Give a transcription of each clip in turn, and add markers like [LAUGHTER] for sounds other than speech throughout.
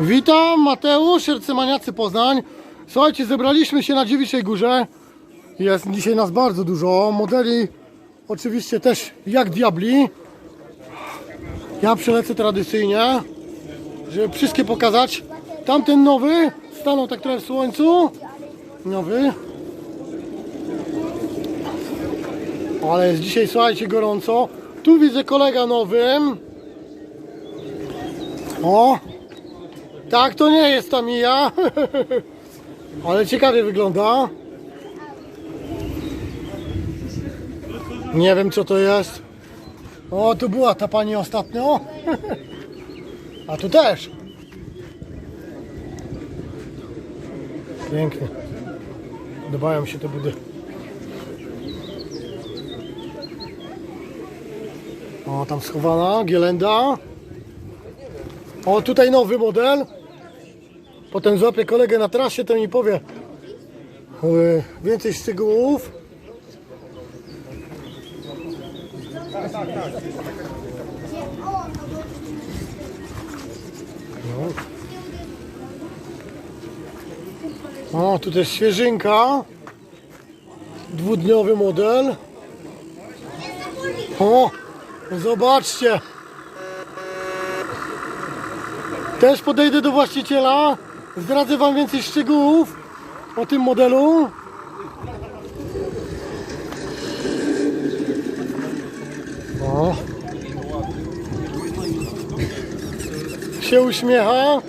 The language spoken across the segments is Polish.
Witam, Mateusz, Sercemaniacy Poznań. Słuchajcie, zebraliśmy się na Dziewiczej Górze. Jest dzisiaj nas bardzo dużo. Modeli oczywiście też jak diabli. Ja przelecę tradycyjnie, żeby wszystkie pokazać. Tamten nowy stanął tak trochę w słońcu. Nowy. Ale jest dzisiaj, słuchajcie, gorąco. Tu widzę kolega nowym. O! Tak, to nie jest ta mija. [LAUGHS] Ale ciekawie wygląda. Nie wiem co to jest. O, tu była ta pani ostatnio. [LAUGHS] A tu też. Pięknie. Podobają się te budy. O, tam schowana, gielenda. O, tutaj nowy model. Potem złapię kolegę na trasie, to mi powie yy, więcej szczegółów. No. O, tu też świeżynka. Dwudniowy model. O, zobaczcie. Też podejdę do właściciela. Zdradzę Wam więcej szczegółów o tym modelu. O. Się uśmiecha.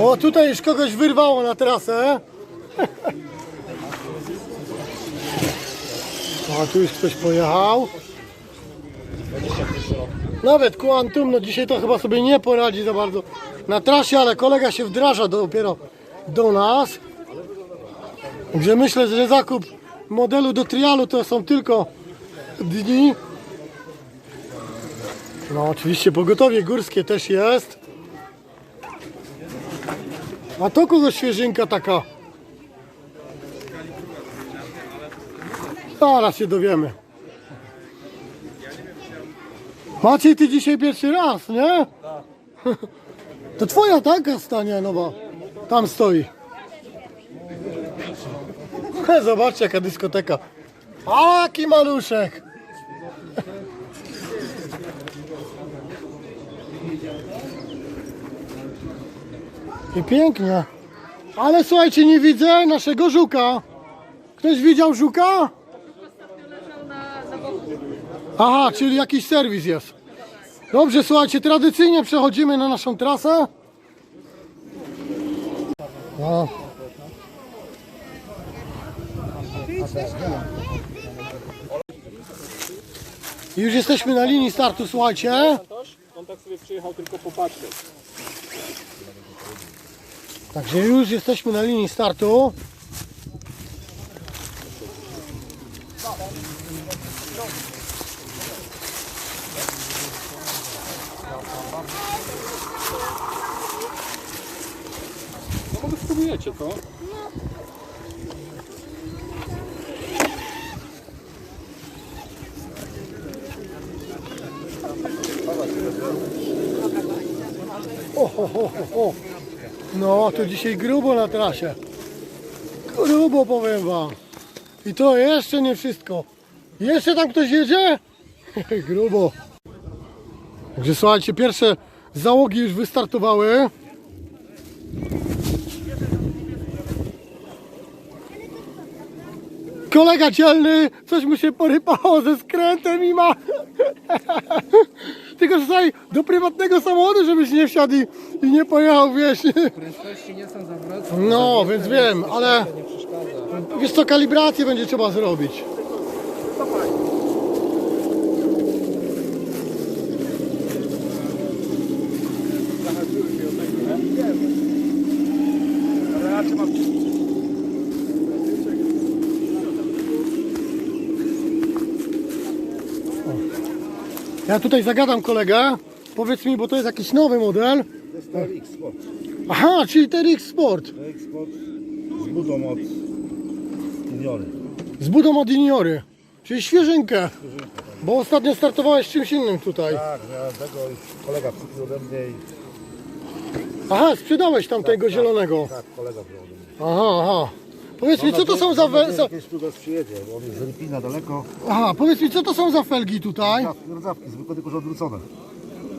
O, tutaj już kogoś wyrwało na trasę. O, tu już ktoś pojechał. Nawet Quantum, no dzisiaj to chyba sobie nie poradzi za bardzo na trasie, ale kolega się wdraża dopiero do nas. Także myślę, że zakup modelu do trialu to są tylko dni. No oczywiście pogotowie górskie też jest. A to kogo świeżynka taka? Zaraz się dowiemy. Maciej, ty dzisiaj pierwszy raz, nie? [LAUGHS] To twoja taka stanie nowa. Tam stoi. [LAUGHS] Zobaczcie jaka dyskoteka. A, jaki maluszek. [LAUGHS] I pięknie. Ale słuchajcie, nie widzę naszego żuka. Ktoś widział żuka? Aha, czyli jakiś serwis jest. Dobrze, słuchajcie, tradycyjnie przechodzimy na naszą trasę. No. Już jesteśmy na linii startu, słuchajcie. On tak sobie przyjechał tylko popatrzeć. Także już jesteśmy na linii startu. Spróbujecie to? No, to dzisiaj grubo na trasie. Grubo powiem wam. I to jeszcze nie wszystko. Jeszcze tam ktoś jedzie? [LAUGHS] grubo. Także słuchajcie, pierwsze załogi już wystartowały. Kolega dzielny, coś mu się porypało ze skrętem i ma. [LAUGHS] Tylko że słuchaj, do prywatnego samochodu, żebyś nie wsiadł i, i nie pojechał, wiesz. Prędkości nie są zawrotne. No, więc wiem, ale wiesz co, kalibrację będzie trzeba zrobić. Ja tutaj zagadam kolegę. Powiedz mi, bo to jest jakiś nowy model. To jest TRX Sport. Aha, czyli TRX Sport. TRX Sport z budą od juniory. Z budą od juniory. Czyli świeżynkę. Bo ostatnio startowałeś z czymś innym tutaj. Tak, miałem tego i kolega kupił ode mnie i Aha, sprzedałeś tamtego zielonego. tak, kolega wziął ode mnie. Aha, aha. Powiedz mi, co to są za... We... za... Kiedyś tu nas przyjedzie, bo on jest z Lipina daleko. Aha, powiedz mi, co to są za felgi tutaj? Rdzawki, rdzawki, zwykłe tylko, że odwrócone.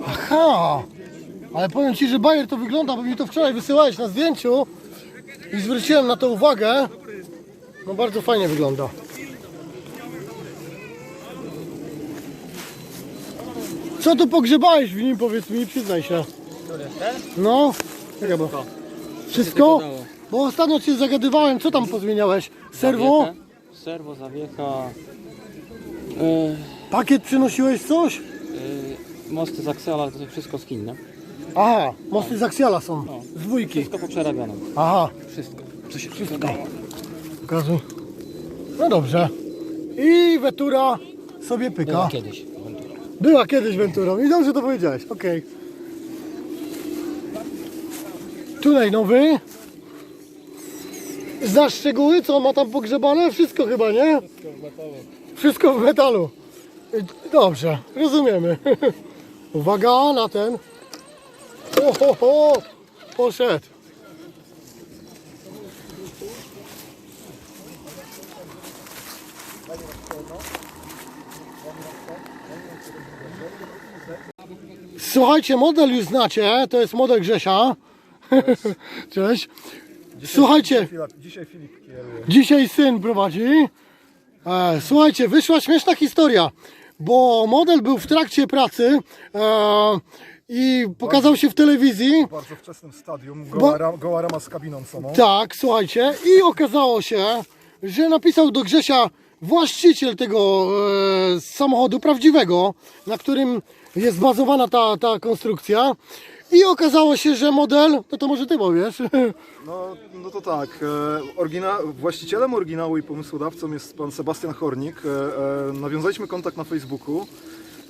Aha! Ale powiem Ci, że bajer to wygląda, bo mi to wczoraj wysyłałeś na zdjęciu i zwróciłem na to uwagę. No bardzo fajnie wygląda. Co tu pogrzebałeś w nim, powiedz mi, przyznaj się. No, bo... Wszystko? Bo ostatnio Cię zagadywałem, co tam pozmieniałeś? Serwo? Zawiecha, Serwo, zawiecha, yy, Pakiet przynosiłeś coś? yy, mosty z Axela, to wszystko z Chin, nie? Aha, mosty z Axiala są, z dwójki. Wszystko poprzerabiane. Aha, Wszystko. Co się wszystko. Pokazuj. No dobrze. I Wetura sobie pyka. Była kiedyś. Była kiedyś Venturą i dobrze to powiedziałeś. Okej. Tutaj nowy. Znasz szczegóły, co ma tam pogrzebane? Wszystko chyba, nie? Wszystko w metalu. Y, Dobrze, rozumiemy. [LAUGHS] Uwaga na ten. Ho, ho, ho. Poszedł. Słuchajcie, model już znacie, to jest model Grzesia. [LAUGHS] Cześć. Słuchajcie, Dzisiaj Filip kieruje. dzisiaj syn prowadzi. E, słuchajcie, wyszła śmieszna historia, bo model był w trakcie pracy e, i pokazał się w telewizji. W bardzo wczesnym stadium, goła, ram, goła rama z kabiną samą. Tak, słuchajcie, i okazało się, że napisał do Grzesia właściciel tego e, samochodu prawdziwego, na którym jest bazowana ta, ta konstrukcja. I okazało się, że model, no to może ty powiesz. No, no to tak. E, właścicielem oryginału i pomysłodawcą jest pan Sebastian Hornik. E, e, nawiązaliśmy kontakt na Facebooku.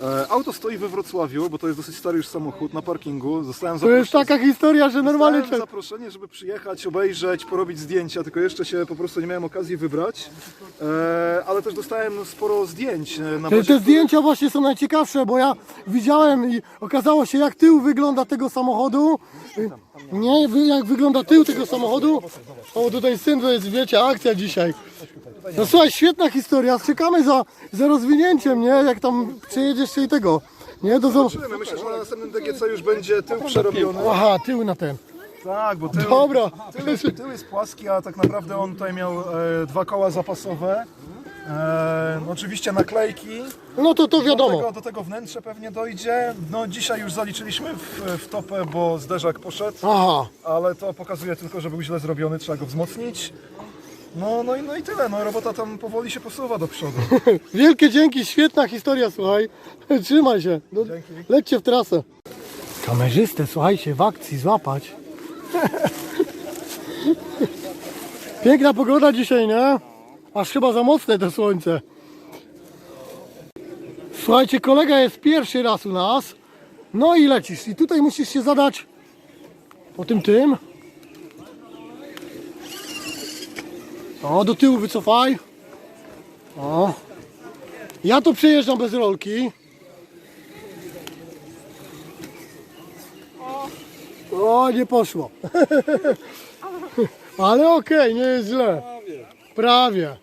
E, auto stoi we Wrocławiu, bo to jest dosyć stary już samochód na parkingu. Zostałem To jest taka historia, że normalnie Dostałem człowiek... zaproszenie, żeby przyjechać, obejrzeć, porobić zdjęcia, tylko jeszcze się po prostu nie miałem okazji wybrać. E, ale też dostałem sporo zdjęć. e, Na Te, bazie te zdjęcia właśnie są najciekawsze, bo ja widziałem i okazało się jak tył wygląda tego samochodu. Nie, wy- jak wygląda tył tego samochodu. O, tutaj syn, to jest, wiecie, akcja dzisiaj. No słuchaj, świetna historia, czekamy za, za rozwinięciem, nie? Jak tam przejedziesz się i tego. Nie, do zo- Zobaczymy. Myślę, że na następnym DGC już będzie tył przerobiony. Aha, tył na ten. Tak, bo tył, Dobra. tył, tył jest płaski, a tak naprawdę on tutaj miał e, dwa koła zapasowe. E, oczywiście naklejki. No to to Do wiadomo. tego, do tego wnętrze pewnie dojdzie. No dzisiaj już zaliczyliśmy w, w topę, bo zderzak poszedł, Aha, ale to pokazuje tylko, że był źle zrobiony, trzeba go wzmocnić. No, no, i, no i tyle, no robota tam powoli się posuwa do przodu. [LAUGHS] wielkie dzięki, świetna historia, słuchaj. [LAUGHS] Trzymaj się. No, Dzięki. lećcie w trasę. Kamerzystę, słuchajcie, w akcji złapać. [LAUGHS] Piękna pogoda dzisiaj, nie? Aż chyba za mocne to słońce. Słuchajcie, kolega jest pierwszy raz u nas. No i lecisz. I tutaj musisz się zadać po tym tym. O, do tyłu wycofaj. O. Ja to przejeżdżam bez rolki. O, nie poszło. [LAUGHS] Ale okej, nie jest źle. Prawie.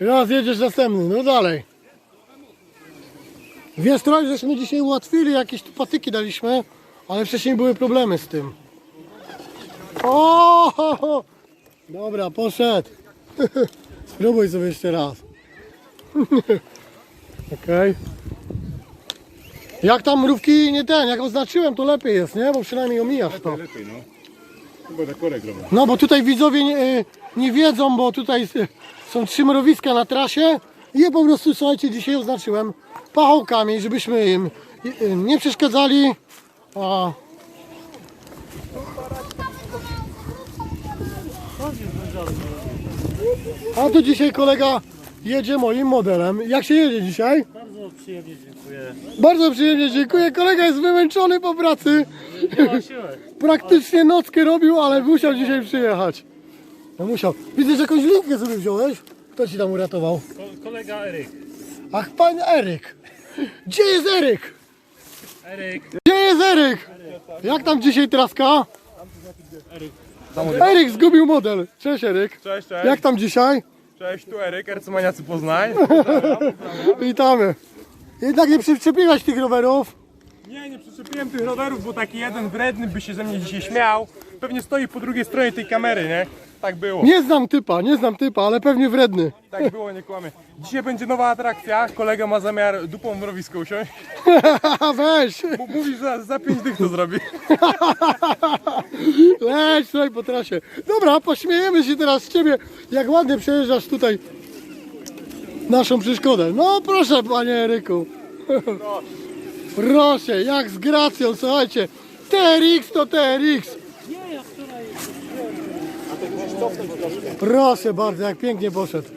Raz jedziesz następny, no dalej. Wiesz, trochę żeśmy dzisiaj ułatwili, jakieś tu patyki daliśmy, ale wcześniej były problemy z tym. O! [LAUGHS] Dobra, poszedł. [LAUGHS] Spróbuj sobie jeszcze raz. [LAUGHS] Okej. Jak tam mrówki nie ten, jak oznaczyłem to lepiej jest, nie? Bo przynajmniej omijasz to. Lepiej, no. Chyba korek robię. No bo tutaj widzowie nie, y, nie wiedzą, bo tutaj są trzy mrowiska na trasie i je po prostu, słuchajcie, dzisiaj oznaczyłem pachołkami, żebyśmy im y, y, nie przeszkadzali. A... A tu dzisiaj kolega jedzie moim modelem. Jak się jedzie dzisiaj? Bardzo przyjemnie dziękuję. Bardzo przyjemnie, dziękuję. Kolega jest wymęczony po pracy. [LAUGHS] Praktycznie nockę robił, ale musiał dzisiaj przyjechać. No musiał. Widzę, że jakąś linkę sobie wziąłeś. Kto ci tam uratował? Ko- kolega Eryk. Ach, pan Eryk. [LAUGHS] Gdzie jest Eryk? Eryk. Gdzie jest Eryk? Jak tam dzisiaj traska? Eryk zgubił model. Cześć Eryk. Cześć, cześć. Jak tam dzisiaj? Cześć, tu Eryk, Ercymaniacy Poznań. [LAUGHS] Witamy. Jednak nie przyczepiłeś tych rowerów. Nie, nie przyczepiłem tych rowerów, bo taki jeden wredny by się ze mnie dzisiaj śmiał. Pewnie stoi po drugiej stronie tej kamery, nie? Tak było. Nie znam typa, nie znam typa, ale pewnie wredny. Tak było, nie kłamie. Dzisiaj będzie nowa atrakcja. Kolega ma zamiar dupą w mrowisko usiąść. [LAUGHS] Weź, M- Mówi, że za, pięć dych to zrobi. [LAUGHS] weź, słuchaj po trasie. Dobra, pośmiejemy się teraz z ciebie, jak ładnie przejeżdżasz tutaj naszą przeszkodę. No proszę, panie Eryku. [LAUGHS] Proszę, jak z gracją, słuchajcie. TRX to TRX. Proszę bardzo, jak pięknie poszedł.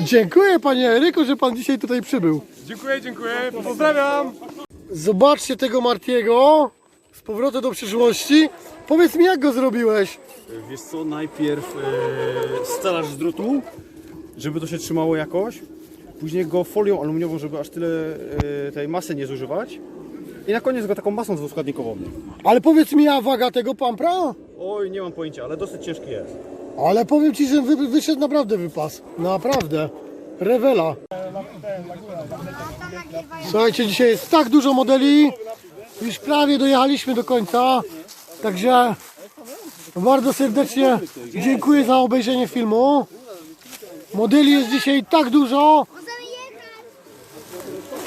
Dziękuję panie Eryku, że pan dzisiaj tutaj przybył. Dziękuję, dziękuję. Pozdrawiam. Zobaczcie tego Martiego z powrotem do przyszłości. Powiedz mi, jak go zrobiłeś? Wiesz co, najpierw e, scalasz z drutu, żeby to się trzymało jakoś. Później go folią aluminiową, żeby aż tyle e, tej masy nie zużywać. I na koniec go taką masą dwuskładnikową. Ale powiedz mi, a waga tego pampra? Oj, nie mam pojęcia, ale dosyć ciężki jest. Ale powiem ci, że wy, wyszedł naprawdę wypas. Naprawdę. Rewela. Słuchajcie, dzisiaj jest tak dużo modeli. Już prawie dojechaliśmy do końca. Także bardzo serdecznie dziękuję za obejrzenie filmu. Modeli jest dzisiaj tak dużo.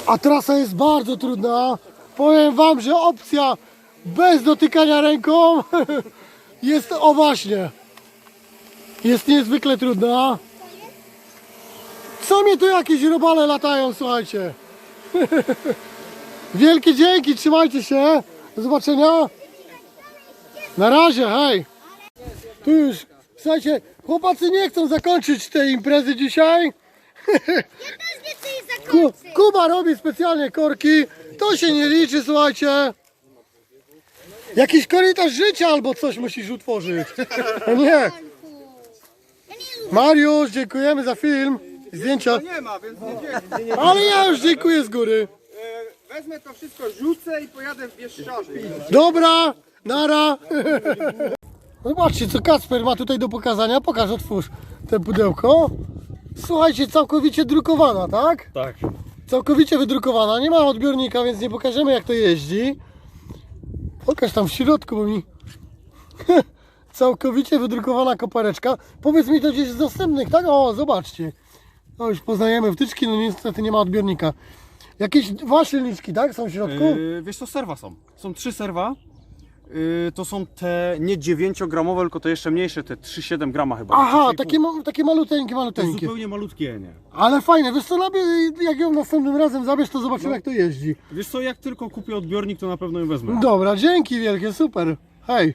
A trasa jest bardzo trudna. Powiem wam, że opcja bez dotykania ręką [LAUGHS] jest o właśnie. Jest niezwykle trudna. Co mnie tu jakieś robale latają, słuchajcie. [LAUGHS] Wielkie dzięki, trzymajcie się. Do zobaczenia. Na razie, hej. Tu już, słuchajcie, chłopacy nie chcą zakończyć tej imprezy dzisiaj. Kuba robi specjalnie korki. To się nie liczy, słuchajcie. Jakiś korytarz życia albo coś musisz utworzyć. [LAUGHS] Nie. Mariusz, dziękujemy za film. Zdjęcia. Nie ma, więc nie Ale ja już dziękuję z góry. Wezmę to wszystko, rzucę i pojadę w Bieszczady. Dobra, nara. [LAUGHS] Zobaczcie, co Kasper ma tutaj do pokazania. Pokaż, otwórz te pudełko. Słuchajcie, całkowicie drukowana, tak? Tak. Całkowicie wydrukowana. Nie ma odbiornika, więc nie pokażemy jak to jeździ. Pokaż tam w środku, bo mi... [LAUGHS] Całkowicie wydrukowana kopareczka. Powiedz mi to gdzieś z dostępnych, tak? O, zobaczcie. No już poznajemy wtyczki, no niestety nie ma odbiornika. Jakieś dwa silniczki, tak? Są w środku? E, wiesz co, serwa są. Są trzy serwa. E, to są te nie 9-gramowe, tylko te jeszcze mniejsze, te 3,7 grama chyba. Aha, 3,5. takie, ma- takie maluteńkie, maluteńkie. zupełnie malutkie, nie? Ale fajne, wiesz co, nabie- jak ją następnym razem zabierz, to zobaczymy No. jak to jeździ. Wiesz co, jak tylko kupię odbiornik, to na pewno ją wezmę. Dobra, dzięki wielkie, super. Hej.